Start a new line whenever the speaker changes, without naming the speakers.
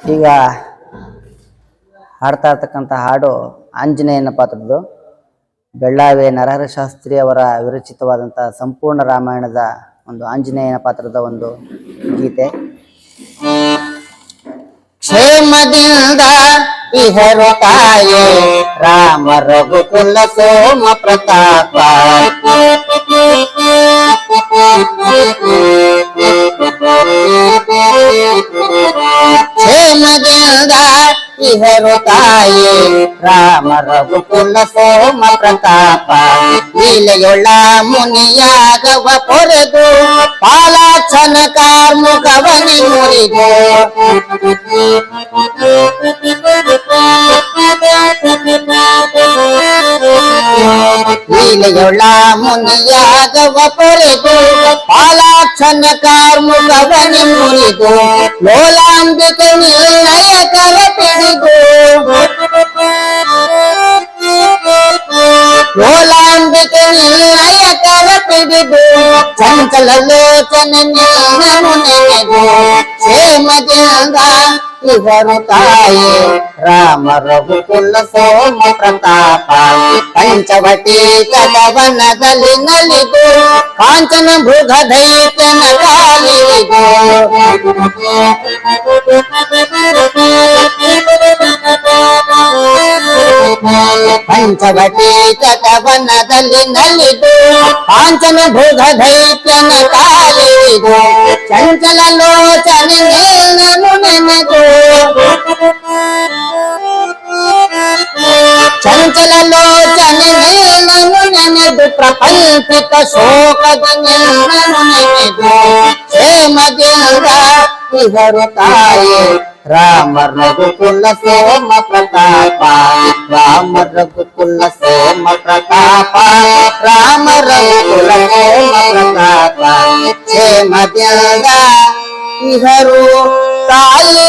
ಈಗ ಹಾಡ್ತಾ ಇರ್ತಕ್ಕಂಥ ಹಾಡು ಆಂಜನೇಯನ ಪಾತ್ರದ್ದು. ಬೆಳ್ಳಾವಿ ನರಹರ ಶಾಸ್ತ್ರಿ ಅವರ ವಿರಚಿತವಾದಂಥ ಸಂಪೂರ್ಣ ರಾಮಾಯಣದ ಒಂದು ಆಂಜನೇಯನ ಪಾತ್ರದ ಒಂದು ಗೀತೆ. ಕ್ಷೇಮದಿಂದ ಇಹರು ತಾಯೇ, ರಾಮ ರಘುಕುಲ ಸೋಮ ಪ್ರತಾಪ. ಇಹರು ತಾಯೇ ರಾಮ ರಘುಕುಲ ಸೋಮ ಪ್ರತಾಪ ಲೀಲೆಯೊಳ್ಳ ಮುನಿಯಾಗವ ಪೊರೆದು ಪಾಲಾಕ್ಷನ ಕಾರ್ಮುಖವನಿ ಮುರಿದು ಲೀಲೆಯೊಳ್ಳ ಮುನಿಯಾಗವ ಪೊರೆದು ಪಾಲಾಕ್ಷನ ಕಾರ್ಮುಖವನಿ ಮುರಿದು ಲೋಲಾಂಬಿಕೆ ನಿರ್ಣಯ చంచలలోచనను నెనగు క్షేమజంగ ఇవరు తాయే. రామ రఘుకుల సోమ ప్రతాప పంచవటి కలవనదలి నలిగు. కాంచన భృగ దైతన కాలిగు ದೈತ್ಯನ ಕಾಲಿದು ಪಂಚವಟಿ ಕಟವನದಲ್ಲಿ ನಲಿದು ಕಾಂಚನ ಮೃಗ ದೈತ್ಯನ ಕಾಲಿದು ಚಂಚಲ ಲೋಚನೆ ನೀನನು ನೆನೆದು ಚಂಚಲ ಲೋಚನೆ ನೀನನು ನೆನೆದು ಪ್ರಪಂಚಿಕ ಶೋಕದ ನಿನ್ನನು ನೆನೆದು ಕ್ಷೇಮದಿಂದ ಇವರು ತಾಯಿ ರಾಮ ರಘುಕುಲ ಸೋಮ ಪ್ರತಾಪ ರಾಮ ರಘುಕುಲ ಸೋಮ ಪ್ರತಾಪ ರಾಮ ರಘುಕುಲ ಸೋಮ ಪ್ರತಾಪ ಕ್ಷೇಮದಿಂದ ಇವರು ತಾಯಿ